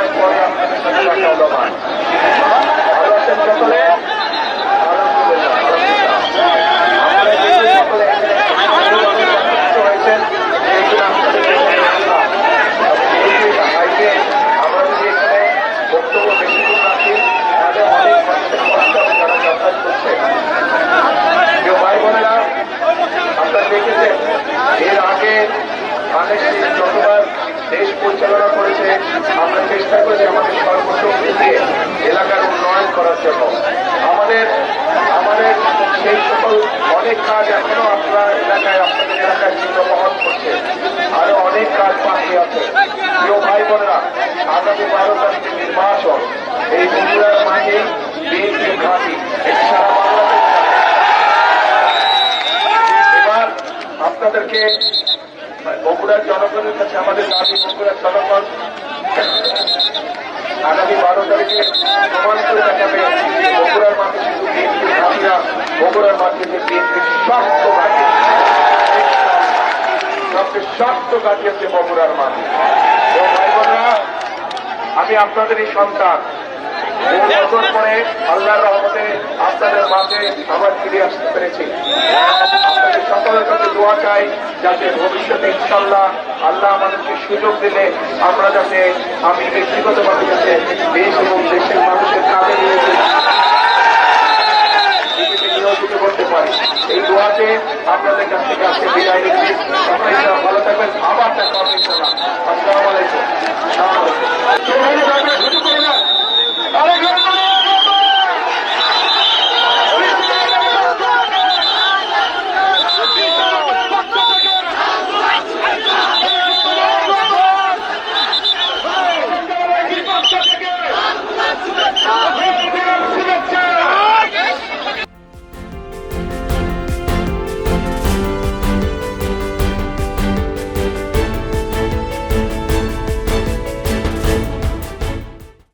সময় পরে আপনাদের পরিচালনা করেছে। আমরা চেষ্টা করেছি আমাদের সর্বশক্তি দিয়ে এলাকার উন্নয়ন করার জন্য। আমাদের আমাদের সেই সকল অনেক কাজ এখনও আপনার এলাকায়, আপনাদের এলাকায় চিহ্ন বহন করছে। আরও অনেক কাজ বাকি আছে। প্রিয় ভাই বোনেরা, আগামী বারো তারিখে নির্বাচন। এই বগুড়ার মাঝে বিএনপি ঘাঁটি। এটি সারা বাংলাদেশ এবার আপনাদেরকে বগুড়ার জনগণের কাছে আমাদের দাবি বগুড়ার জনগণ আগামী বারো তারিখে প্রমাণ করে দেখাবে বগুড়ার ঘাটিরা বগুড়ার মাঠে যে শক্ত ঘাটি সবচেয়ে শক্ত হচ্ছে বগুড়ার বোনেরা, আমি আপনাদের এই সন্তান। বহু আল্লাহর রহমতে আপনাদের মাঝে আবার ফিরে আসতে পেরেছি আপনাদের সকলের কাছে দোয়া চাই, যাতে ভবিষ্যতে ইনশাল্লাহ আল্লাহ আমাদেরকে সুযোগ দিলে আমরা যাতে আমি ব্যক্তিগতভাবে যাতে দেশ এবং দেশের মানুষের কাজে রয়েছে নিয়োজিত করতে পারি। এই দোয়াতে আপনাদের কাছ থেকে আজকে বিদায় নিচ্ছি।